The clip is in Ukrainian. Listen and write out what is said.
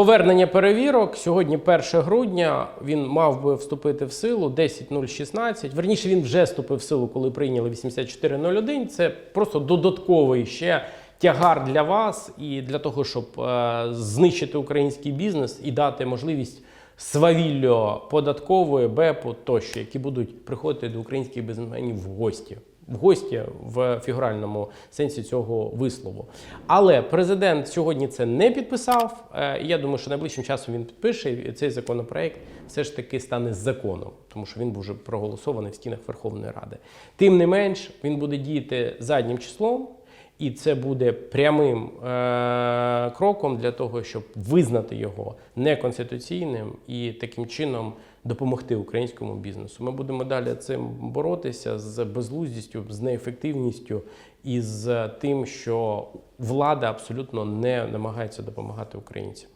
Повернення перевірок сьогодні 1 грудня. Він мав би вступити в силу 10.016. Верніше він вже вступив в силу, коли прийняли 84.01. Це просто додатковий ще тягар для вас і для того, щоб е, знищити український бізнес і дати можливість свавіллю податкової, БЕПу тощо, які будуть приходити до українських бізнесменів в гості. Гості в фігуральному сенсі цього вислову. Але президент сьогодні це не підписав. Е, Я думаю, що найближчим часом він підпише цей законопроект все ж таки стане законом, тому що він був вже проголосований в стінах Верховної Ради. Тим не менш, він буде діяти заднім числом. І це буде прямим е- кроком для того, щоб визнати його неконституційним і таким чином допомогти українському бізнесу. Ми будемо далі цим боротися з безлуздістю, з неефективністю і з тим, що влада абсолютно не намагається допомагати українцям.